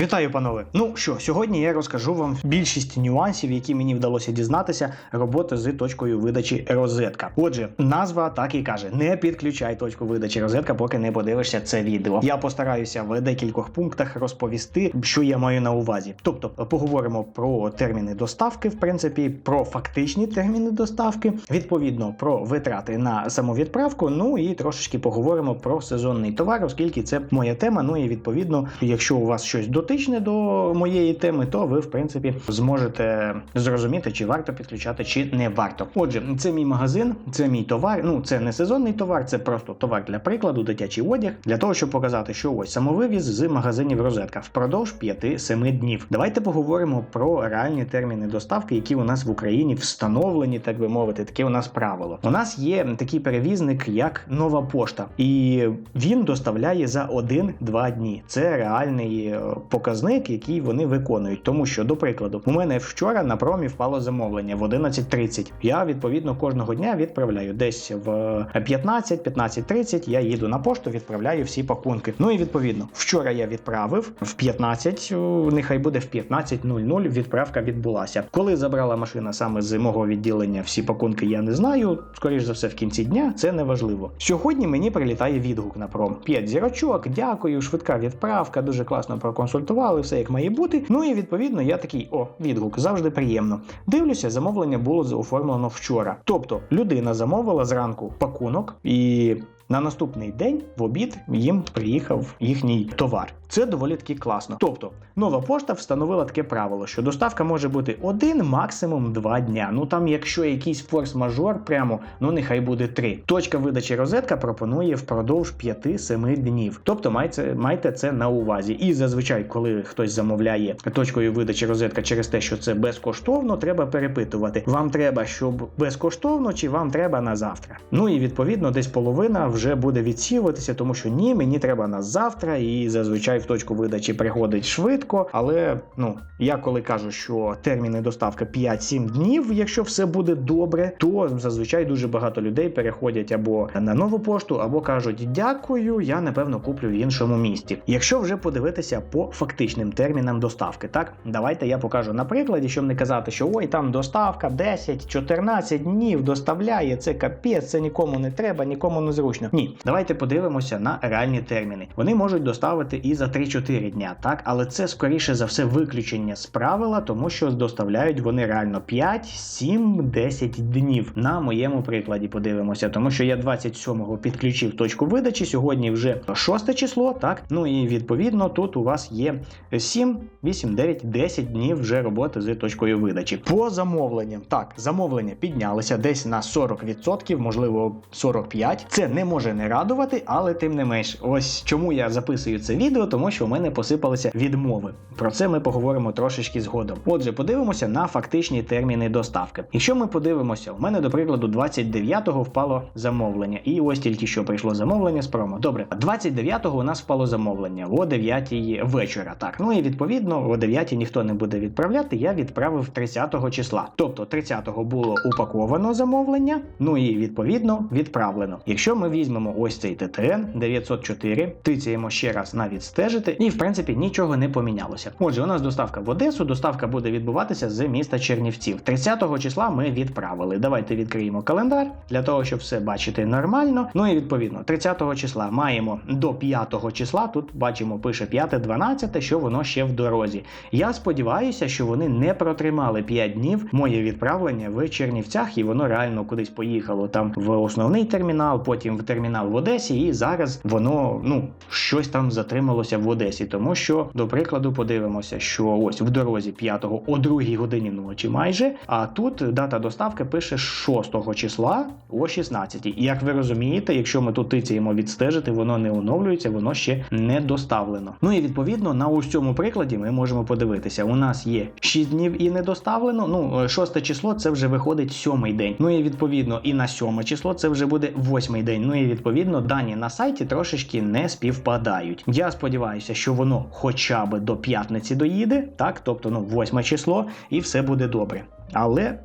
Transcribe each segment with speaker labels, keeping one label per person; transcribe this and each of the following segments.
Speaker 1: Вітаю, панове. Ну що, сьогодні я розкажу вам більшість нюансів, які мені вдалося дізнатися роботи з точкою видачі розетка. Отже, назва так і каже: не підключай точку видачі розетка, поки не подивишся це відео. Я постараюся в декількох пунктах розповісти, що я маю на увазі. Тобто, поговоримо про терміни доставки, в принципі, про фактичні терміни доставки, відповідно про витрати на самовідправку. Ну і трошечки поговоримо про сезонний товар, оскільки це моя тема. Ну і відповідно, якщо у вас щось дотичне до моєї теми, то ви в принципі зможете зрозуміти, чи варто підключати, чи не варто. Отже, це мій магазин, це мій товар. Ну це не сезонний товар, це просто товар для прикладу, дитячий одяг, для того, щоб показати, що ось самовивіз з магазинів розетка впродовж 5-7 днів. Давайте поговоримо про реальні терміни доставки, які у нас в Україні встановлені, так би мовити, таке у нас правило. У нас є такий перевізник, як нова пошта, і він доставляє за 1-2 дні. Це реальний е, показник, який вони виконують. Тому що, до прикладу, у мене вчора на промі впало замовлення в 11.30. Я відповідно кожного дня відправляю десь в 15-15.30 Я їду на пошту, відправляю всі пакунки. Ну і відповідно, вчора я відправив в 15, нехай буде в 15.00 відправка відбулася. Коли забрала машина саме з мого відділення всі пакунки, я не знаю. Скоріш за все, в кінці дня це не важливо. Сьогодні мені прилітає відгук на пром. 5 зірочок, дякую, швидка відправка, дуже класно проконсультували, все як має бути. Ну і відповідно я такий: о, відгук, завжди приємно. Дивлюся, замовлення було оформлено вчора. Тобто людина замовила зранку пакунок і. На наступний день в обід їм приїхав їхній товар. Це доволі таки класно. Тобто, нова пошта встановила таке правило, що доставка може бути один, максимум два дня. Ну там, якщо якийсь форс-мажор, прямо ну нехай буде три. Точка видачі розетка пропонує впродовж 5-7 днів. Тобто майте, майте це на увазі. І зазвичай, коли хтось замовляє точкою видачі розетка через те, що це безкоштовно, треба перепитувати: вам треба, щоб безкоштовно, чи вам треба на завтра. Ну і відповідно, десь половина вже буде відсіюватися, тому що ні, мені треба на завтра, і зазвичай в точку видачі приходить швидко. Але ну я коли кажу, що терміни доставки 5-7 днів, якщо все буде добре, то зазвичай дуже багато людей переходять або на нову пошту, або кажуть дякую, я напевно куплю в іншому місті. Якщо вже подивитися по фактичним термінам доставки, так давайте я покажу на прикладі, щоб не казати, що ой, там доставка 10-14 днів доставляє це капець, це нікому не треба, нікому не зручно. Ні, давайте подивимося на реальні терміни. Вони можуть доставити і за 3-4 дня, так, але це скоріше за все виключення з правила, тому що доставляють вони реально 5, 7, 10 днів. На моєму прикладі подивимося, тому що я 27-го підключив точку видачі. Сьогодні вже 6 число, так. Ну і відповідно тут у вас є 7, 8, 9, 10 днів вже роботи з точкою видачі. По замовленням, так, замовлення піднялися десь на 40%, можливо 45%. Це не може не радувати, але тим не менш, ось чому я записую це відео, тому що у мене посипалися відмови. Про це ми поговоримо трошечки згодом. Отже, подивимося на фактичні терміни доставки. Якщо ми подивимося, у мене, до прикладу, 29-го впало замовлення, і ось тільки що прийшло замовлення з промо. Добре, 29-го у нас впало замовлення о 9-й вечора. Так, ну і відповідно о 9 ніхто не буде відправляти. Я відправив 30-го числа. Тобто 30-го було упаковано замовлення, ну і відповідно відправлено. Якщо ми візьмемо ось цей ТТН 904, тицяємо ще раз на відстежити, і в принципі нічого не помінялося. Отже, у нас доставка в Одесу, доставка буде відбуватися з міста Чернівців. 30-го числа ми відправили. Давайте відкриємо календар для того, щоб все бачити нормально. Ну і відповідно, 30-го числа маємо до 5-го числа. Тут бачимо, пише 5-12, що воно ще в дорозі. Я сподіваюся, що вони не протримали 5 днів моє відправлення в Чернівцях, і воно реально кудись поїхало там в основний термінал, потім в термінал в Одесі, і зараз воно ну щось там затрималося в Одесі, тому що, до прикладу, подивимося, що ось в дорозі 5-го о 2 годині ночі майже. А тут дата доставки пише 6 числа о 16. І як ви розумієте, якщо ми тут тицяємо відстежити, воно не оновлюється, воно ще не доставлено. Ну і відповідно на ось цьому прикладі ми можемо подивитися. У нас є 6 днів і не доставлено. Ну, 6 число це вже виходить сьомий день. Ну і відповідно, і на 7 число це вже буде восьмий день. Ну і відповідно дані на сайті трошечки не співпадають. Я сподіваюся, що воно хоча б до п'ятниці доїде, так, тобто ну 8 число, і все буде добре. Але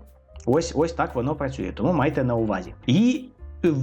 Speaker 1: ось ось так воно працює, тому майте на увазі. І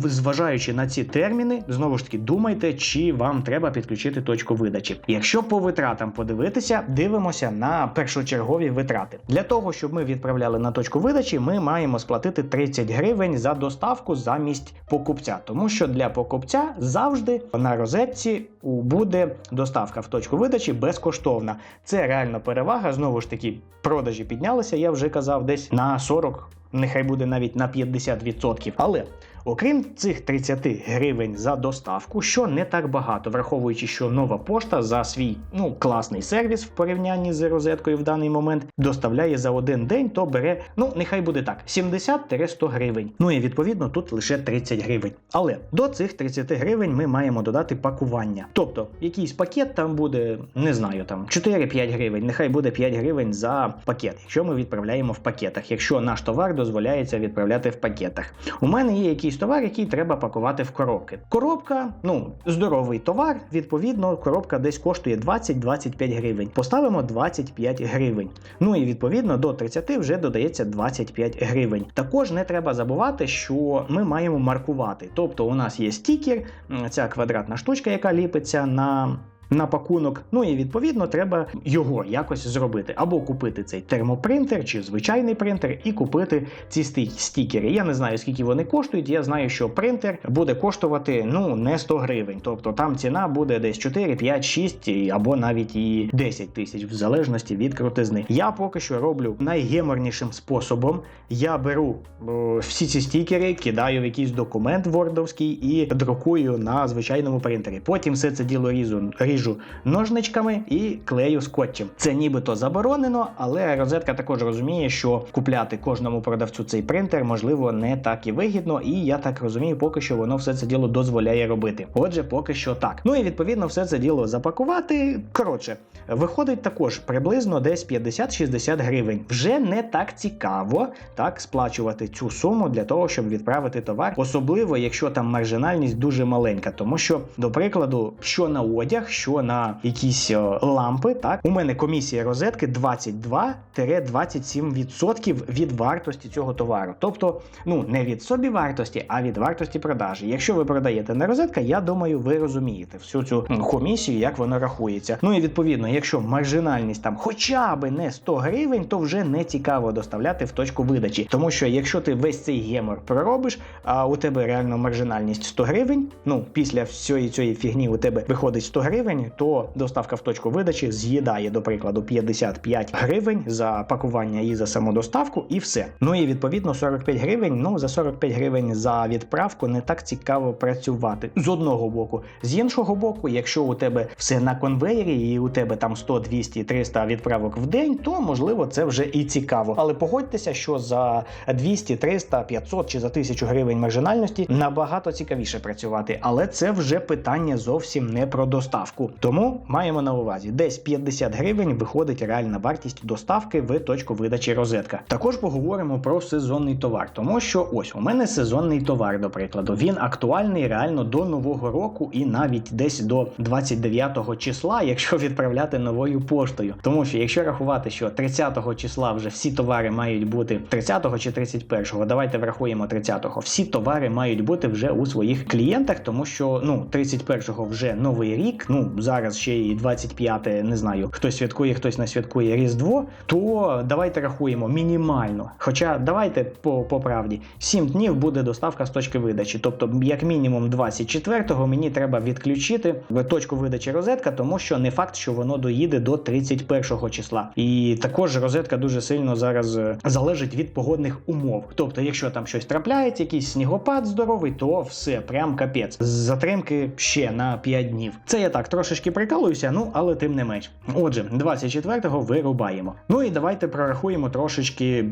Speaker 1: зважаючи на ці терміни, знову ж таки думайте, чи вам треба підключити точку видачі. Якщо по витратам подивитися, дивимося на першочергові витрати. Для того, щоб ми відправляли на точку видачі, ми маємо сплатити 30 гривень за доставку замість покупця, тому що для покупця завжди на розетці буде доставка в точку видачі безкоштовна. Це реально перевага. Знову ж таки, продажі піднялися, я вже казав, десь на 40, нехай буде навіть на 50%. Але окрім цих 30 гривень за доставку, що не так багато, враховуючи, що нова пошта за свій ну класний сервіс в порівнянні з розеткою в даний момент доставляє за один день, то бере, ну нехай буде так, 70-100 гривень. Ну і відповідно тут лише 30 гривень. Але до цих 30 гривень ми маємо додати пакування. Тобто якийсь пакет там буде, не знаю, там 4-5 гривень, нехай буде 5 гривень за пакет, якщо ми відправляємо в пакетах, якщо наш товар дозволяється відправляти в пакетах. У мене є якийсь товар, який треба пакувати в коробки. Коробка, ну, здоровий товар, відповідно, коробка десь коштує 20-25 гривень. Поставимо 25 гривень. Ну і відповідно до 30 вже додається 25 гривень. Також не треба забувати, що ми маємо маркувати. Тобто у нас є стікер, ця квадратна штучка, яка ліпиться на. На пакунок, ну і відповідно треба його якось зробити, або купити цей термопринтер чи звичайний принтер, і купити ці сті- стікери. Я не знаю, скільки вони коштують. Я знаю, що принтер буде коштувати ну не 100 гривень. Тобто там ціна буде десь 4, 5, 6 або навіть і 10 тисяч, в залежності від крутизни. Я поки що роблю найгеморнішим способом. Я беру о, всі ці стікери, кидаю в якийсь документ вордовський і друкую на звичайному принтері. Потім все це діло різу, ріжу ножничками і клею скотчем. Це нібито заборонено, але розетка також розуміє, що купляти кожному продавцю цей принтер можливо не так і вигідно, і я так розумію, поки що воно все це діло дозволяє робити. Отже, поки що так. Ну і відповідно все це діло запакувати. Коротше, виходить також приблизно десь 50-60 гривень. Вже не так цікаво так сплачувати цю суму для того, щоб відправити товар, особливо якщо там маржинальність дуже маленька, тому що, до прикладу, що на одяг, що на якісь е, лампи, так у мене комісія розетки 22-27% від вартості цього товару. Тобто, ну не від собі вартості, а від вартості продажі. Якщо ви продаєте на розетка, я думаю, ви розумієте всю цю комісію, як вона рахується. Ну і відповідно, якщо маржинальність там хоча б не 100 гривень, то вже не цікаво доставляти в точку видачі. Тому що якщо ти весь цей гемор проробиш, а у тебе реально маржинальність 100 гривень, ну після всієї цієї фігні у тебе виходить 100 гривень, то доставка в точку видачі з'їдає, до прикладу, 55 гривень за пакування і за саму доставку, і все. Ну і відповідно 45 гривень. Ну за 45 гривень за відправку не так цікаво працювати з одного боку. З іншого боку, якщо у тебе все на конвеєрі, і у тебе там 100, 200, 300 відправок в день, то можливо це вже і цікаво. Але погодьтеся, що за 200, 300, 500 чи за 1000 гривень маржинальності набагато цікавіше працювати. Але це вже питання зовсім не про доставку. Тому маємо на увазі, десь 50 гривень виходить реальна вартість доставки в точку видачі розетка. Також поговоримо про сезонний товар, тому що ось у мене сезонний товар, до прикладу, він актуальний реально до нового року і навіть десь до 29 числа, якщо відправляти новою поштою. Тому що якщо рахувати, що 30 числа вже всі товари мають бути 30 чи 31, давайте врахуємо 30 всі товари мають бути вже у своїх клієнтах, тому що ну 31-го вже новий рік. Ну зараз ще і 25, не знаю, хтось святкує, хтось не святкує Різдво. То давайте рахуємо мінімально. Хоча давайте по, правді 7 днів буде доставка з точки видачі. Тобто, як мінімум 24-го мені треба відключити точку видачі розетка, тому що не факт, що воно доїде до 31 числа. І також розетка дуже сильно зараз е, залежить від погодних умов. Тобто, якщо там щось трапляється, якийсь снігопад здоровий, то все, прям капець. Затримки ще на 5 днів. Це я так трошечки прикалуюся, ну але тим не менш. Отже, 24-го вирубаємо. Ну і давайте прорахуємо трошечки,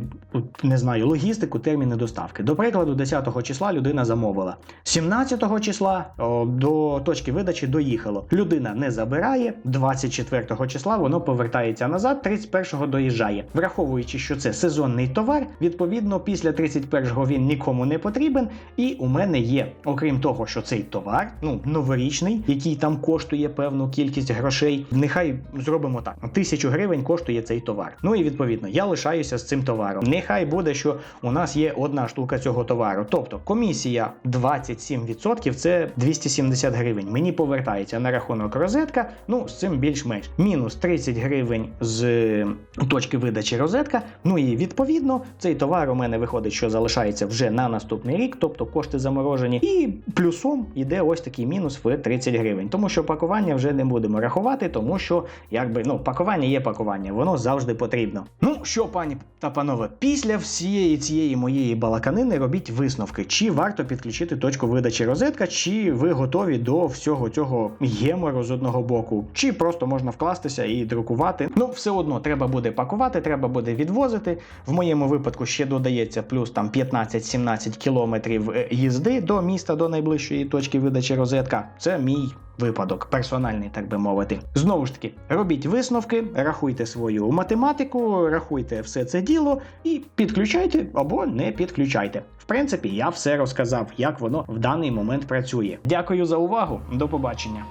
Speaker 1: не знаю, логістику, терміни доставки. До прикладу, 10-го числа людина замовила. 17-го числа о, до точки видачі доїхало. Людина не забирає, 24-го числа воно повертається назад, 31-го доїжджає. Враховуючи, що це сезонний товар, відповідно, після 31-го він нікому не потрібен. І у мене є, окрім того, що цей товар, ну новорічний, який там коштує певну кількість грошей. Нехай зробимо так: тисячу гривень коштує цей товар. Ну і відповідно я лишаюся з цим товаром. Нехай буде, що у нас є одна штука цього товару. Тобто комісія 27% це 270 гривень. Мені повертається на рахунок розетка. Ну з цим більш-менш мінус 30 гривень з е, точки видачі розетка. Ну і відповідно цей товар у мене виходить, що залишається вже на наступний рік, тобто кошти заморожені, і плюсом іде ось такий мінус в 30 гривень. Тому що пакування вже не будемо рахувати, тому що якби ну пакування є пакування, воно завжди потрібно. Ну що, пані та панове, після всієї цієї моєї балаканини робіть висновки, чи варто підключити точку видачі розетка, чи ви готові до всього цього гемору з одного боку, чи просто можна вкластися і друкувати. Ну, все одно треба буде пакувати, треба буде відвозити. В моєму випадку ще додається плюс там 15-17 кілометрів е, їзди до міста, до найближчої точки видачі розетка. Це мій випадок, персональний, так би мовити. Знову ж таки, робіть висновки, рахуйте свою математику, рахуйте все це діло і підключайте або не підключайте. В принципі, я все розказав, як воно в даний момент працює. Дякую за увагу. До побачення.